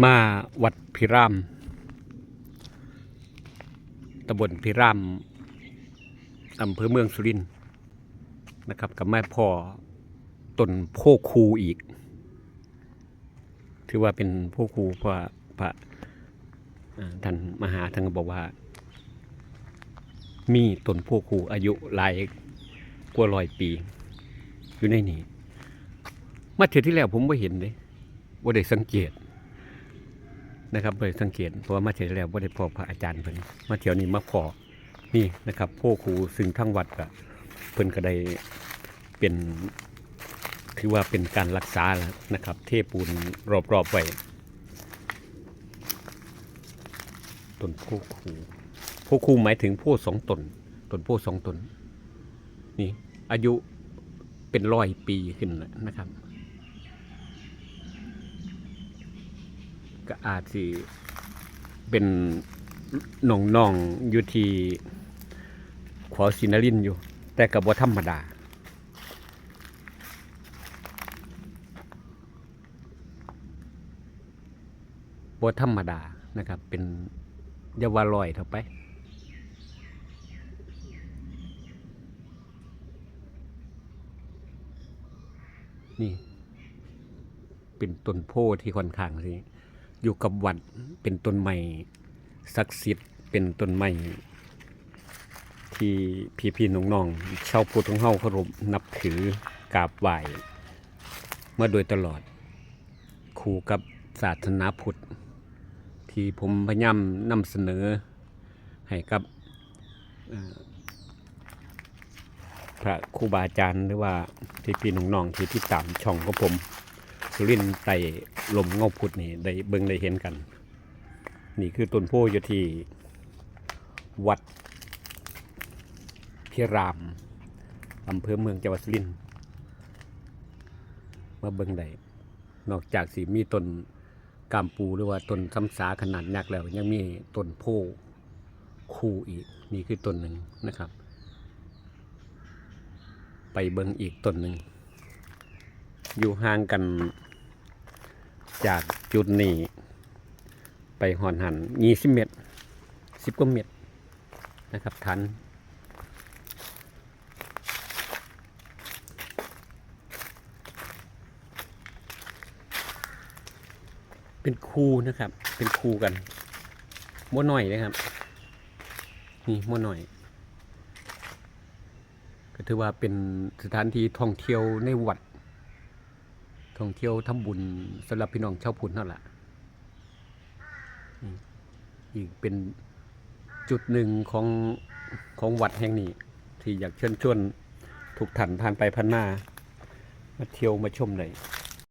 มาวัดพิรามตำบลพิรามอำเภอเมืองสุรินทร์นะครับ กับแม่พ่อต้นโพคูอีก ถือว่าเป็นโพคูเพราะพระท่านมหาท่านบอกว่า มีต้นโพคูอายุหลายกว่าร้อยปี อยู่ในนี้มาเทือที่แล้วผมไม่เห็นเลยว่าได้สังเกต นะครับบ่ได้สังเกตเพราะว่ามาเที่ยวแล้วบ่าได้พอพระอาจารย์เพิ่นมาเที่ยวนี้มาพอนี่นะครับพ่อครูซึ่งทั้งวัดก็เพิ่นก็ได้เป็นถือว่าเป็นการรักษาแล้วนะครับ เทปูนรอบๆไว้ต้นโพครูโพครูหมายถึงโพสองตนต้นโพสองตนนี่อายุเป็นร้อยปีขึ้นนะครับ ก็อาจสิเป็นหนองนองๆอยู่ที่ขอสินรินอยู่ แต่กับว่าธรรมดาบ่ธรรมดานะครับ เป็นอยาวาลอยเท่าไป นี่ เป็นต้นโพธิ์ที่ค่อนข้างสิ อยู่กับวัดเป็นต้นไม้ศักดิ์สิทธิ์เป็นต้นไม้ที่พี่พี่ๆน้องๆชาวพุทธของเฮาเคารพนับถือกราบไหว้มาโดยตลอด คู่กับศาสนาพุทธ ที่ผมพยายามนำเสนอให้กับพระครูบาอาจารย์หรือว่าพี่พี่ๆน้องๆที่ติดตามช่องของผม สุรินไต่ลมเงาพุดนี่ได้เบิ่งได้เห็นกัน นี่คือต้นโพอยู่ที่วัดพิรามอำเภอเมืองจังหวัดสุรินทร์มาเบิ่งได้นอกจากสีมีต้นกามปูหรือว่าต้นซ้ำสาขนาดยักษ์แล้ว ยังมีต้นโพคู่อีกนี่คือต้นหนึ่งนะครับ ไปเบิ่งอีกต้นหนึ่งอยู่ห่างกัน จากจุดนี้ ไปหอนหันยี่สิบเมตรสิบกว่าเมตรนะครับทันเป็นคูนะครับ เป็นคูกันมัวหน่อยนะครับ นี่มัวหน่อย ก็ถือว่าเป็นสถานที่ท่องเที่ยวในวัด ท่องเที่ยวทำบุญสำหรับพี่น้องชาวพุทธนั่นแหละอีกเป็นจุดหนึ่งของของวัดแห่งนี้ ที่อยากเชิญชวนทุกท่านผ่านไปผ่านมามาเที่ยวมาชมเลย